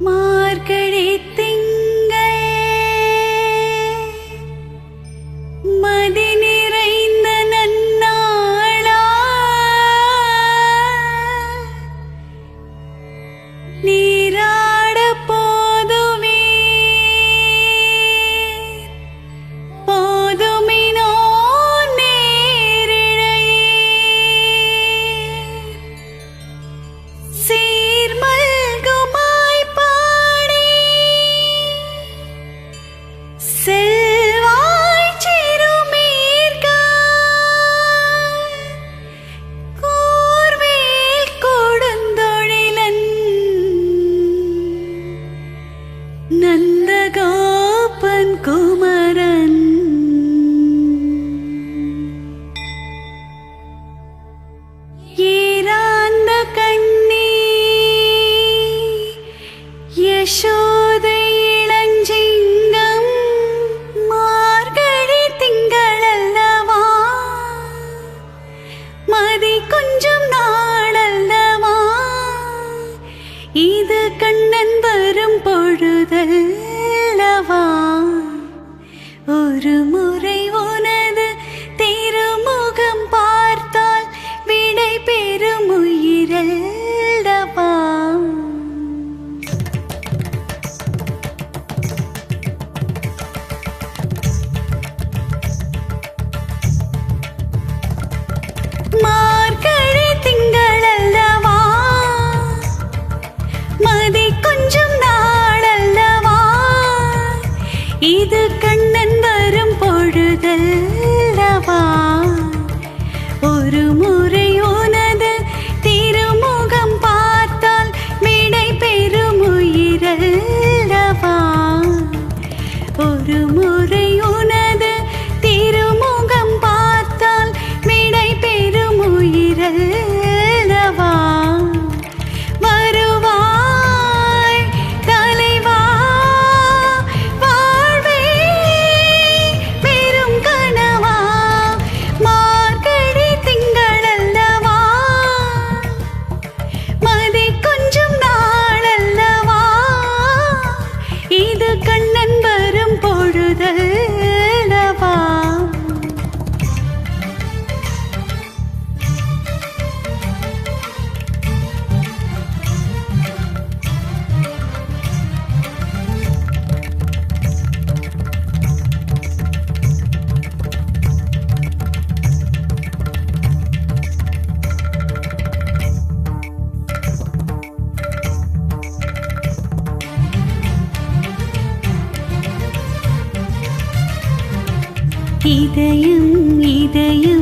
Ma এসো ஒரு முறை இதயம் இதயம்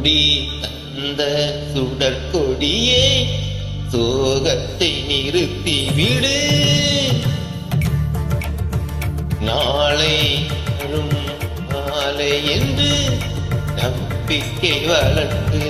கூடி தந்த சுடற்கொடியே சோகத்தை நிறுத்தி விடு. நாளை வரும் மாலை என்று நம்பிக்கை வளர்த்து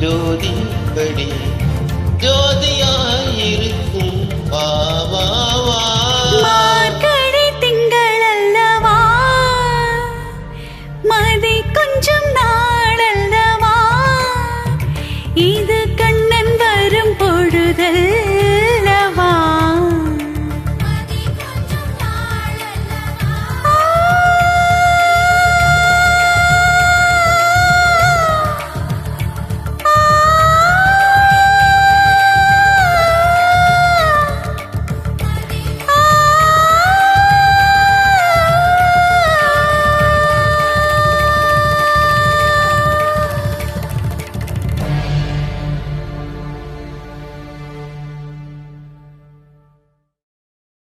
ஜோதியாயிருக்கும் ஜோதி எப்படி ஜோதியாயிருக்கும் பா